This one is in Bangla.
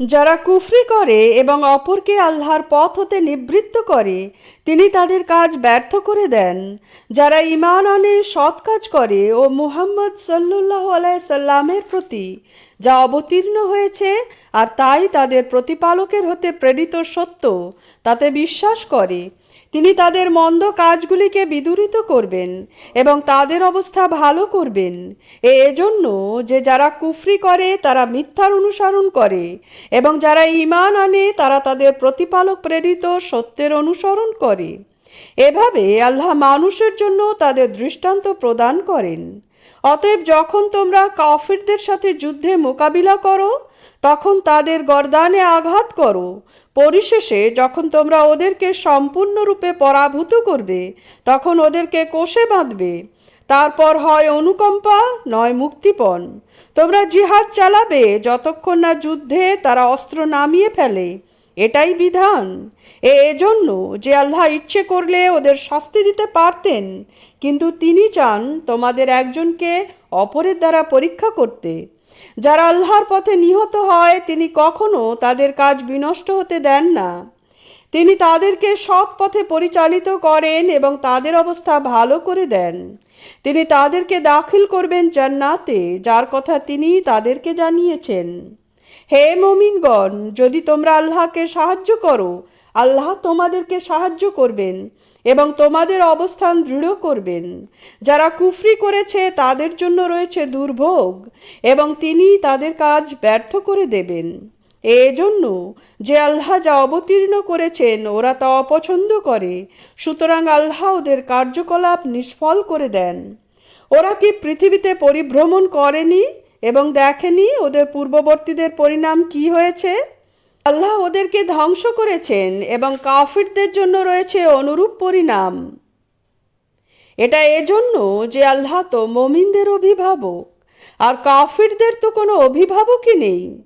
যারা কুফরি করে এবং অপরকে আল্লাহর পথ হতে নিবৃত্ত করে, তিনি তাদের কাজ ব্যর্থ করে দেন। যারা ইমান আনে, সৎ কাজ করে ও মুহাম্মদ সাল্লু সাল্লামের প্রতি যা অবতীর্ণ হয়েছে আর তাই তাদের প্রতিপালকের হতে প্রেরিত সত্য, তাতে বিশ্বাস করে। তিনি তাদের মন্দ কাজগুলিকে বিদূরিত করবেন এবং তাদের অবস্থা ভালো করবেন। এ এজন্য যে যারা কুফরি করে, তারা মিথ্যার অনুসরণ করে এবং যারা ইমান আনে, তারা তাদের প্রতিপালক প্রেরিত সত্যের অনুসরণ করে। এভাবে আল্লাহ মানুষের জন্য তাদের দৃষ্টান্ত প্রদান করেন। অতএব যখন তোমরা কাফিরদের সাথে যুদ্ধে মোকাবিলা করো, তখন তাদের গরদানে আঘাত করো। পরিশেষে যখন তোমরা ওদেরকে সম্পূর্ণরূপে পরাভূত করবে, তখন ওদেরকে কোষে বাঁধবে। তারপর হয় অনুকম্পা, নয় মুক্তিপণ। তোমরা জিহাদ চালাবে, যতক্ষণ না যুদ্ধে তারা অস্ত্র নামিয়ে ফেলে। এটাই বিধান। এ এজন্য যে আল্লাহ ইচ্ছে করলে ওদের শাস্তি দিতে পারতেন, কিন্তু তিনি চান তোমাদের একজনকে অপরের দ্বারা পরীক্ষা করতে। যারা আল্লাহর পথে নিহত হয়, তিনি কখনো তাদের কাজ বিনষ্ট হতে দেন না। তিনি তাদেরকে সৎ পথে পরিচালিত করেন এবং তাদের অবস্থা ভালো করে দেন। তিনি তাদেরকে দাখিল করবেন জান্নাতে, যার কথা তিনি তাদেরকে জানিয়েছেন। হে মমিনগণ, যদি তোমরা আল্লাহকে সাহায্য করো, আল্লাহ তোমাদেরকে সাহায্য করবেন এবং তোমাদের অবস্থান দৃঢ় করবেন। যারা কুফরি করেছে, তাদের জন্য রয়েছে দুর্ভোগ এবং তিনি তাদের কাজ ব্যর্থ করে দেবেন। এজন্য যে আল্লাহ যা অবতীর্ণ করেছেন, ওরা তা অপছন্দ করে। সুতরাং আল্লাহ ওদের কার্যকলাপ নিষ্ফল করে দেন। ওরা কি পৃথিবীতে পরিভ্রমণ করেনি? এবং দেখেনি ওদের পূর্ববর্তীদের পরিণাম কি হয়েছে? আল্লাহ ওদেরকে ধ্বংস করেছেন এবং কাফিরদের জন্য রয়েছে অনুরূপ পরিণাম। এটা এজন্য যে আল্লাহ তো মমিনদের অভিভাবক, আর কাফিরদের তো কোনো অভিভাবকই নেই।